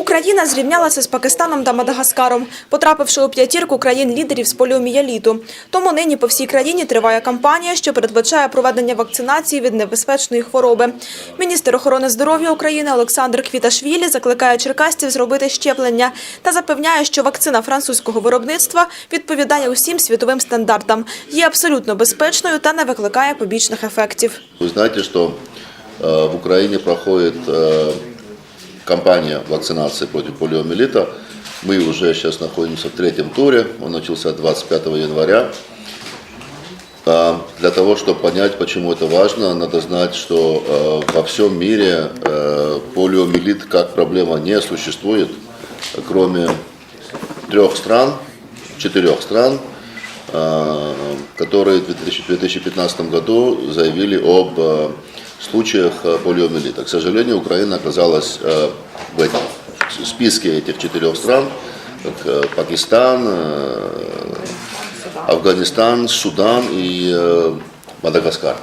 Україна зрівнялася з Пакистаном та Мадагаскаром, потрапивши у п'ятірку країн-лідерів з поліомієліту. Тому нині по всій країні триває кампанія, що передбачає проведення вакцинації від небезпечної хвороби. Міністр охорони здоров'я України Олександр Квіташвілі закликає черкастів зробити щеплення та запевняє, що вакцина французького виробництва відповідає усім світовим стандартам, є абсолютно безпечною та не викликає побічних ефектів. Вы знаете, что э, в Украине проходит э, кампания вакцинации против полиомиелита. Мы уже сейчас находимся в третьем туре, он начался 25 января. А, Для того, чтобы понять, почему это важно, надо знать, что э, во всем мире э, полиомиелит как проблема не существует, кроме трех стран, четырех стран, которые в 2000 2015 году заявили об случаях э, полиомиелита. К сожалению, Украина оказалась э, в этом в списке этих четырех стран, как э, Пакистан, э, Афганистан, Судан и э, Мадагаскар.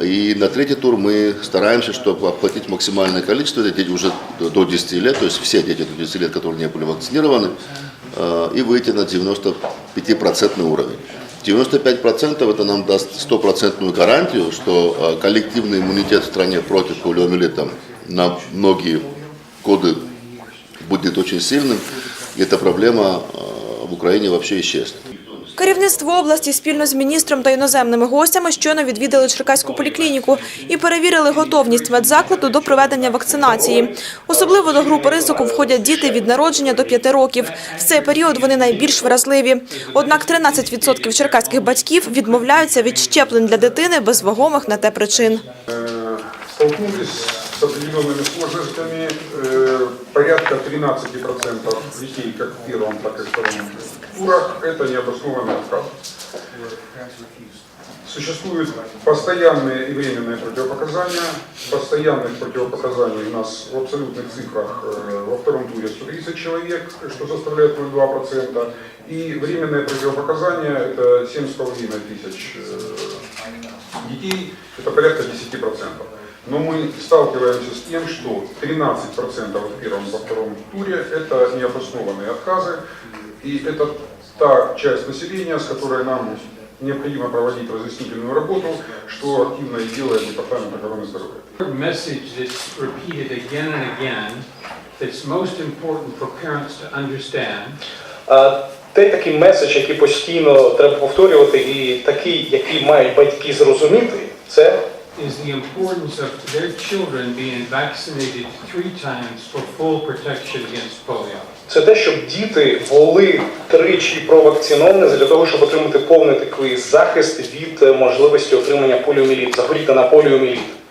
И на третий тур мы стараемся, чтобы охватить максимальное количество детей уже до- до 10 лет, то есть все дети до 10 лет, которые не были вакцинированы, э, и выйти на 95% уровень. 95% это нам даст стопроцентную гарантию, что э, коллективный иммунитет в стране против полиомиелита на многие годы будет очень сильным, и эта проблема э, в Украине вообще исчезнет. Керівництво області спільно з міністром та іноземними гостями щойно відвідали Черкаську поліклініку і перевірили готовність медзакладу до проведення вакцинації. Особливо до групи ризику входять діти від народження до 5 років. В цей період вони найбільш вразливі. Однак 13% черкаських батьків відмовляються від щеплень для дитини без вагомих на те причин. Э, столкнулись с определенными сложностями. Э, Порядка 13% детей, как в первом, так и в втором турах, это необоснованный отказ. Существуют постоянные и временные противопоказания. Постоянных противопоказаний у нас в абсолютных цифрах э, во втором туре 130 человек, что составляет 0,2%. И временные противопоказания это 7,5 тысяч э, детей, это порядка 10%. Но мы сталкиваемся с тем, что 13% в первом во втором туре это необоснованные отказы. И это та часть населения, с которой нам необходимо проводить разъяснительную работу, что активно и делает Департамент охраны здоровья. message that's repeated again and again that's most important for parents to understand А, Той такий меседж, який постійно треба повторювати, і такий, який мають батьки зрозуміти, це is the importance of their children being vaccinated three times for full protection against polio. це те, щоб діти були тричі провакциновані для того, щоб отримати повний такий захист від е, можливості отримання поліоміліт, захворіти на поліоміеліт.